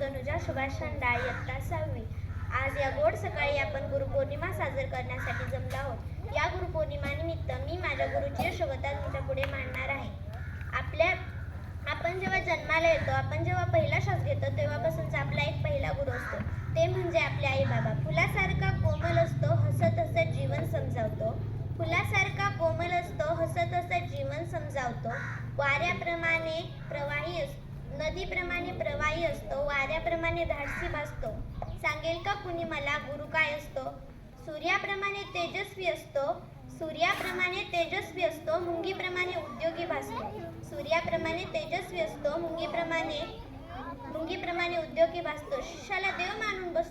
तनुजा सुभाष डाळ इयत्ता सहावी. आज या गोड सकाळी आपण गुरुपौर्णिमा साजर करण्यासाठी जमलो आहोत. या गुरुपौर्णिमानिमित्त मी माझ्या गुरुची यशोगता तुमच्यापुढे मांडणार आहे. आपल्या आपण जेव्हा जन्माला येतो आपण जेव्हा पहिला श्वास घेतो तेव्हापासूनचा आपला एक पहिला गुरु असतो. ते म्हणजे आपले आई बाबा फुलासारखा कोमल असतो हसत हसत जीवन समजावतो. फुलासारखा कोमल असतो हसत हसत जीवन समजावतो. वाऱ्याप्रमाणे प्रवाही असतो. नदीप्रमाणे प्रवाही असतो वाऱ्याप्रमाणे धाडसी भासतो. सांगेल का कुणी मला? गुरु काय असतो? सूर्याप्रमाणे तेजस्वी असतो सूर्याप्रमाणे तेजस्वी असतो मुंगीप्रमाणे उद्योगी भासतो. सूर्याप्रमाणे तेजस्वी असतो मुंगीप्रमाणे मुंगीप्रमाणे उद्योगी भासतो. शिष्याला देव मानून बसतो.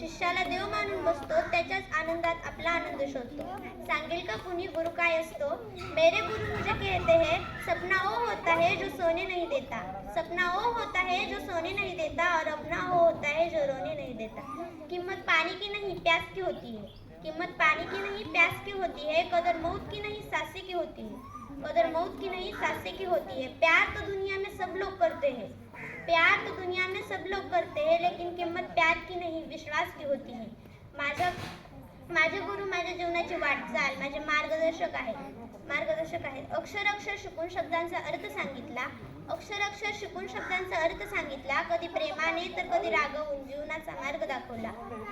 शिष्याला देव मानून बसतो, त्याच्याच आनंदात आपला आनंद शोधतो. सांगेल का कुणी, गुरु काय असतो? मेरे गुरु मुझे कहते हैं, सपना वो होता है जो सोने नहीं देता. सपना वो होता है जो सोने नहीं देता और अपना वो होता है जो रोने नहीं देता. कीमत पानी की नहीं, प्यास की होती है. कीमत पानी की नहीं, प्यास की होती है, कदर मौत की नहीं, सांसे की होती है. कदर मौत की नहीं, सांसे की होती है. प्यार तो दुनिया में सब लोग करते हैं. प्यार तो दुनिया में सब लोग करते हैं लेकिन किंमत प्यार की नहीं विश्वास की होती है। माझा माझे गुरु माझ्या जीवनाची वाटचाल माझे मार्गदर्शक आहेत. मार्गदर्शक आहेत. अक्षर अक्षर शिकून शब्दांचा अर्थ सांगितला. अक्षर अक्षर शिकून शब्दांचा अर्थ सांगितला. कधी प्रेमाने तर कधी रागवून जीवनाचा मार्ग दाखवला.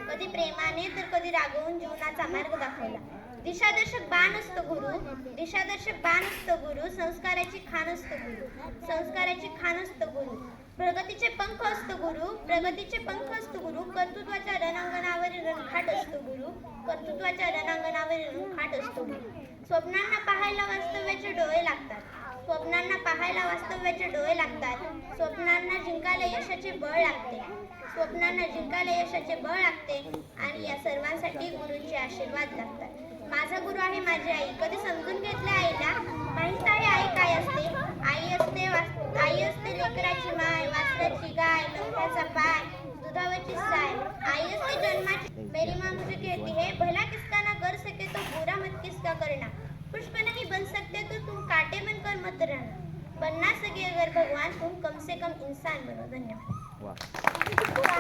कधी प्रेमाने तर कधी रागवून जीवनाचा मार्ग दाखवला. दिशादर्शक बाण असतो गुरु. दिशादर्शक बाण असतो गुरु. संस्काराची खान असतो गुरु. संस्काराची खान असतो गुरु. प्रगतीचे पंख असतो गुरु. प्रगतीचे पंख असतो गुरु. कर्तृत्वाच्या रणांगणावरील रणखाट असतो गुरु. कर्तृत्वाच्या रणांगणावरील रणखाट असतो गुरु. स्वप्नांना पाहायला वास्तव्याचे डोळे लागतात. स्वप्नांना पाहायला वास्तव्याचे डोळे लागतात. स्वप्नांना जिंकायला यशाचे बळ लागते. स्वप्नांना जिंकायला यशाचे बळ लागते. आणि या सर्वांसाठी गुरूंचे आशीर्वाद लागतात. माझा गुरु आहे माझी आई. कधी समजून घेतले आईला माहीत आहे आई काय असते. आई असते आई असते लेकराची माय वासराची गाय लोकांचा पाय दुधावरची साय. आई असते जन्माची. मेरी माँ मुझे कहती है भला किसका ना कर सके तो बुरा मत किसका करना. पुष्प नहीं बन सकते तो तुम कांटे बनकर मत रहना. बनना सके अगर भगवान तुम कम से कम इंसान बनो. धन्यवाद.